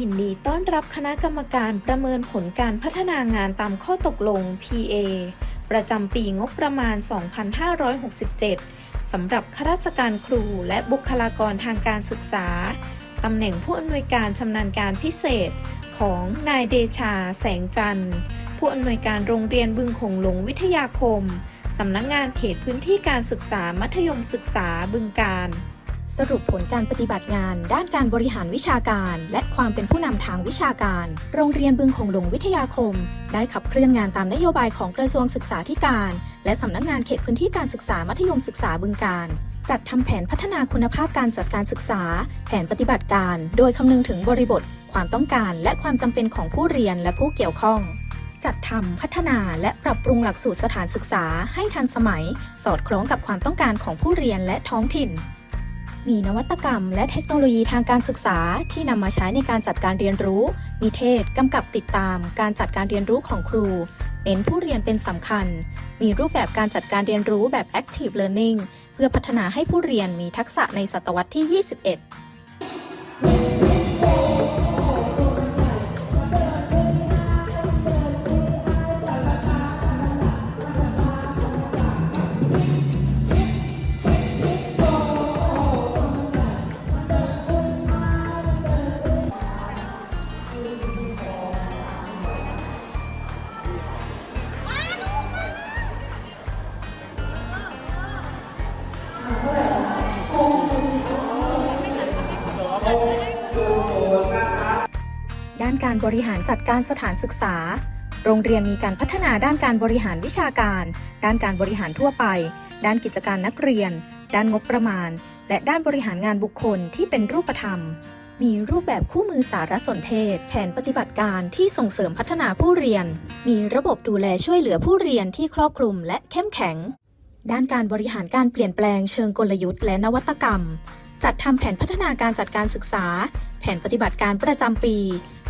ยินดีต้อนรับคณะกรรมการประเมินผลการพัฒนางานตามข้อตกลง PA ประจำปีงบประมาณ 2567 สำหรับข้าราชการครูและบุคลากรทางการศึกษา ตำแหน่งผู้อำนวยการชำนาญการพิเศษของนายเดชา แสงจันทร์ ผู้อำนวยการโรงเรียนบึงคงหลงวิทยาคม สำนักงงานเขตพื้นที่การศึกษามัธยมศึกษาบึงการ สรุปผลการปฏิบัติงาน ด้านการบริหารวิชาการ และความเป็นผู้นำทางวิชาการ โรงเรียนบึงคงหลงวิทยาคม ได้ขับเคลื่อนงานตามนโยบายของกระทรวงศึกษาธิการ และสำนักงานเขตพื้นที่การศึกษามัธยมศึกษาบึงการจัดทำแผนพัฒนาคุณภาพการจัดการศึกษา แผนปฏิบัติการ โดยคำนึงถึงบริบท ความต้องการ และความจำเป็นของผู้เรียนและผู้เกี่ยวข้อง จัดทำพัฒนาและปรับปรุงหลักสูตรสถานศึกษาให้ทันสมัย สอดคล้องกับความต้องการของผู้เรียนและท้องถิ่น มีนวัตกรรม และเทคโนโลยีทางการศึกษาที่นำมาใช้ในการจัดการเรียนรู้ นิเทศกำกับติดตาม การจัดการเรียนรู้ของครู เน้นผู้เรียนเป็นสำคัญ มีรูปแบบการจัดการเรียนรู้แบบ active learning เพื่อพัฒนาให้ผู้เรียนมีทักษะในศตวรรษที่ 21านการบริหารจัดการสถานศึกษา โรงเรียนมีการพัฒนาด้านการบริหารวิชาการ ด้านการบริหารทั่วไป ด้านกิจการนักเรียน ด้านงบประมาณ และด้านบริหารงานบุคคลที่เป็นรูปธรรม มีรูปแบบคู่มือสารสนเทศ แผนปฏิบัติการที่ส่งเสริมพัฒนาผู้เรียน มีระบบดูแลช่วยเหลือผู้เรียนที่ครอบคลุมและเข้มแข็ง ด้านการบริหารการเปลี่ยนแปลงเชิงกลยุทธ์และนวัตกรรมจัดทำแผนพัฒนาการจัดการศึกษา แผนปฏิบัติการประจำปี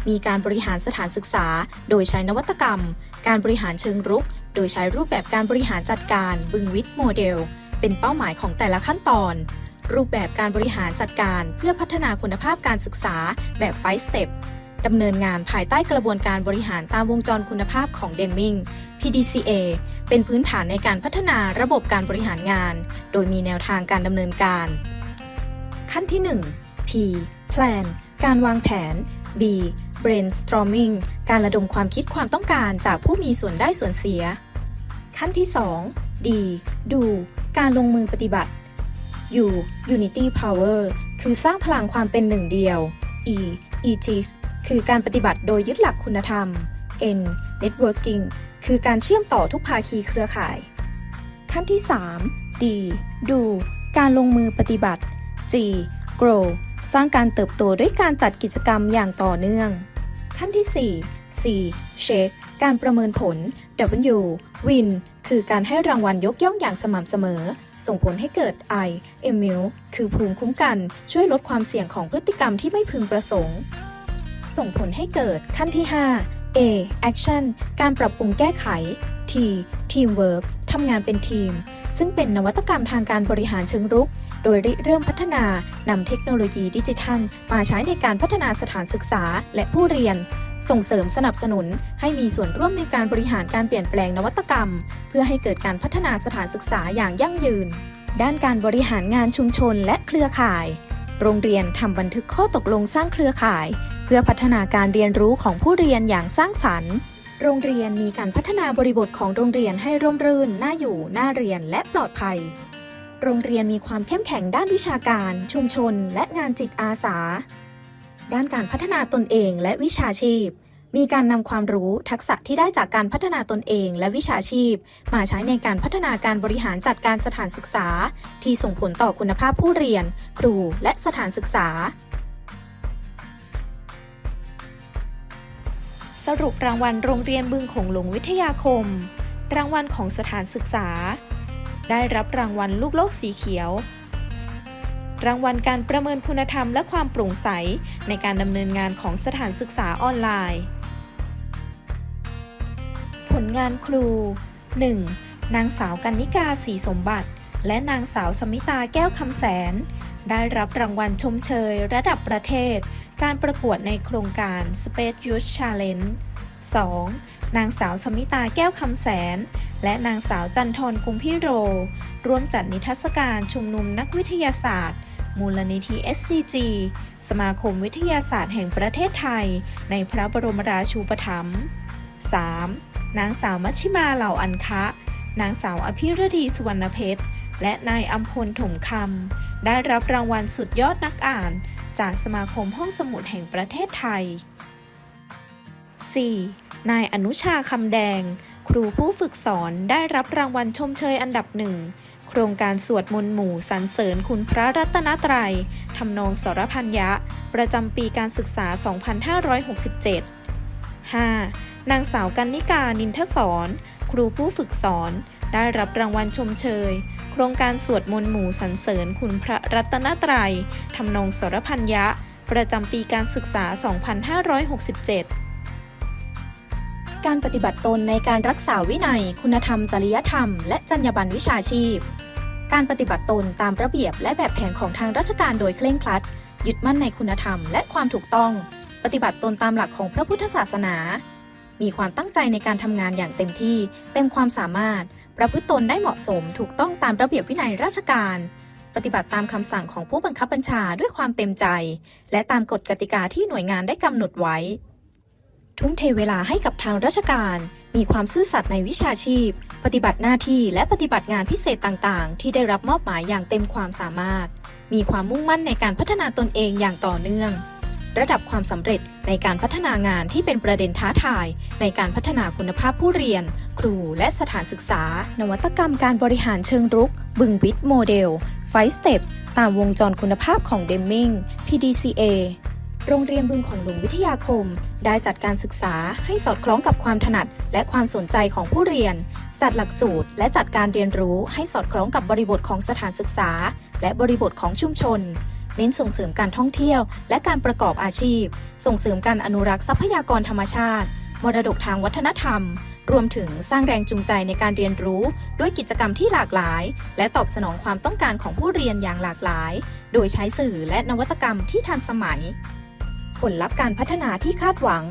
มีการบริหารสถานศึกษา โดยใช้นวัตกรรม การบริหารเชิงรุก โดยใช้รูปแบบการบริหารจัดการบึงวิทย์โมเดล เป็นเป้าหมายของแต่ละขั้นตอน รูปแบบการบริหารจัดการเพื่อพัฒนาคุณภาพการศึกษาแบบไฟสเต็ปดำเนินงานภายใต้กระบวนการบริหารตามวงจรคุณภาพของเดมมิง PDCA เป็นพื้นฐานในการพัฒนาระบบการบริหารงาน โดยมีแนวทางการดำเนินการ ขั้นที่ 1 P Plan การวางแผน B Brainstorming การระดมความคิดความต้องการจากผู้มีส่วนได้ส่วนเสีย ขั้นที่ 2 D Do การลงมือปฏิบัติ U Unity Power คือสร้างพลังความเป็นหนึ่งเดียว E Ethics คือการปฏิบัติโดยยึดหลักคุณธรรม N Networking คือการเชื่อมต่อทุกภาคีเครือข่าย ขั้นที่ 3 D Do การลงมือปฏิบัติ G Grow สร้างการเติบโตด้วยการจัดกิจกรรมอย่างต่อเนื่อง ขั้นที่ 4 C Shake การประเมินผล W Win คือการให้รางวัลยกย่องอย่างสม่ำเสมอ ส่งผลให้เกิด I Immune คือภูมิคุ้มกัน ช่วยลดความเสี่ยงของพฤติกรรมที่ไม่พึงประสงค์ ส่งผลให้เกิดขั้นที่ 5 A Action การปรับปรุงแก้ไข T Teamwork ทำงานเป็นทีม ซึ่งเป็นนวัตกรรมทางการบริหารเชิงรุก โดยริเริ่มพัฒนานำเทคโนโลยีดิจิทัล มาใช้ในการพัฒนาสถานศึกษาและผู้เรียน ส่งเสริมสนับสนุน ให้มีส่วนร่วมในการบริหารการเปลี่ยนแปลงนวัตกรรม เพื่อให้เกิดการพัฒนาสถานศึกษาอย่างยั่งยืน ด้านการบริหารงานชุมชนและเครือข่าย โรงเรียนทำบันทึกข้อตกลงสร้างเครือข่าย เพื่อพัฒนาการเรียนรู้ของผู้เรียนอย่างสร้างสรรค์โรงเรียนมีการพัฒนาบริบทของโรงเรียนให้ร่มรื่น น่าอยู่ น่าเรียน และปลอดภัย โรงเรียนมีความเข้มแข็งด้านวิชาการ ชุมชน และงานจิตอาสา ด้านการพัฒนาตนเองและวิชาชีพ มีการนำความรู้ทักษะที่ได้จากการพัฒนาตนเองและวิชาชีพ มาใช้ในการพัฒนาการบริหารจัดการสถานศึกษา ที่ส่งผลต่อคุณภาพผู้เรียน ครูและสถานศึกษาสรุปรางวัลโรงเรียนบึงโขงหลงวิทยาคม รางวัลของสถานศึกษา ได้รับรางวัลลูกโลกสีเขียว รางวัลการประเมินคุณธรรมและความโปร่งใส ในการดำเนินงานของสถานศึกษาออนไลน์ ผลงานครู 1. นางสาวกันนิกาศรีสมบัติ และนางสาวสมิตาแก้วคำแสน ได้รับรางวัลชมเชย ระดับประเทศ การประกวดในโครงการ Space Youth Challenge 2. นางสาวสมิตาแก้วคำแสน และนางสาวจันทรกุมพิโร ร่วมจัดนิทรรศการชุมนุมนักวิทยาศาสตร์ มูลนิธิ SCG สมาคมวิทยาศาสตร์แห่งประเทศไทย ในพระบรมราชูปถัมภ์ 3. นางสาวมัชชิมาเหล่าอันคะ นางสาวอภิรดีสุวรรณเพชร และนายอัมพลถมคำ ได้รับรางวัลสุดยอดนักอ่าน จากสมาคมห้องสมุดแห่งประเทศไทย 4. นายอนุชาคำแดง ครูผู้ฝึกสอนได้รับรางวัลชมเชยอันดับหนึ่งโครงการสวดมนต์หมู่สรรเสริญคุณพระรัตนตรัยทำนองสรพัญญะ ประจำปีการศึกษา 2567 5. นางสาวกันนิกา นินทศร ครูผู้ฝึกสอน ได้รับรางวัลชมเชย โครงการสวดมนต์หมู่สรรเสริญคุณพระรัตนตรัยทำนองสรพัญญะ ประจำปีการศึกษา 2567 การปฏิบัติตนในการรักษาวินัย คุณธรรม จริยธรรม และจรรยาบรรณวิชาชีพ การปฏิบัติตนตามระเบียบและแบบแผนของทางราชการโดยเคร่งครัด ยึดมั่นในคุณธรรมและความถูกต้อง ปฏิบัติตนตามหลักของพระพุทธศาสนา มีความตั้งใจในการทำงานอย่างเต็มที่ เต็มความสามารถ ประพฤติตนได้เหมาะสม ถูกต้องตามระเบียบวินัยราชการ ปฏิบัติตามคำสั่งของผู้บังคับบัญชาด้วยความเต็มใจ และตามกฎกติกาที่หน่วยงานได้กำหนดไว้ ทุ่มเทเวลาให้กับทางราชการ มีความซื่อสัตย์ในวิชาชีพ ปฏิบัติหน้าที่และปฏิบัติงานพิเศษต่างๆ ที่ได้รับมอบหมายอย่างเต็มความสามารถ มีความมุ่งมั่นในการพัฒนาตนเองอย่างต่อเนื่อง ระดับความสำเร็จในการพัฒนางานที่เป็นประเด็นท้าทาย ในการพัฒนาคุณภาพผู้เรียน ครูและสถานศึกษา นวัตกรรมการบริหารเชิงรุก บึงวิทย์โมเดลไฟสเต็ปตามวงจรคุณภาพของเดมมิง PDCA โรงเรียนบึงของหลวงวิทยาคม ได้จัดการศึกษาให้สอดคล้องกับความถนัดและความสนใจของผู้เรียน จัดหลักสูตร และจัดการเรียนรู้ให้สอดคล้องกับบริบทของสถานศึกษา และบริบทของชุมชน เน้นส่งเสริมการท่องเที่ยว และการประกอบอาชีพ ส่งเสริมการอนุรักษ์ทรัพยากรธรรมชาติ มรดกทางวัฒนธรรม รวมถึงสร้างแรงจูงใจในการเรียนรู้ ด้วยกิจกรรมที่หลากหลาย และตอบสนองความต้องการของผู้เรียนอย่างหลากหลาย โดยใช้สื่อและนวัตกรรมที่ทันสมัย ผลลัพธ์การพัฒนาที่คาดหวัง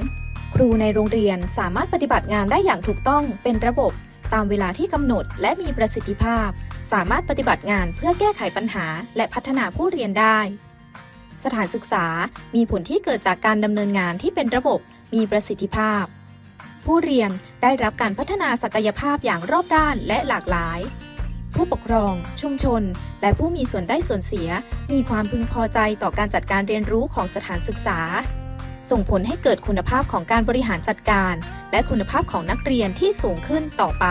ครูในโรงเรียนสามารถปฏิบัติงานได้อย่างถูกต้องเป็นระบบ ตามเวลาที่กำหนดและมีประสิทธิภาพ สามารถปฏิบัติงานเพื่อแก้ไขปัญหา และพัฒนาผู้เรียนได้ สถานศึกษามีผลที่เกิดจากการดำเนินงานที่เป็นระบบ มีประสิทธิภาพ ผู้เรียนได้รับการพัฒนาศักยภาพอย่างรอบด้านและหลากหลาย ผู้ปกครอง ชุมชน และผู้มีส่วนได้ส่วนเสีย มีความพึงพอใจต่อการจัดการเรียนรู้ของสถานศึกษา ส่งผลให้เกิดคุณภาพของการบริหารจัดการ และคุณภาพของนักเรียนที่สูงขึ้นต่อไป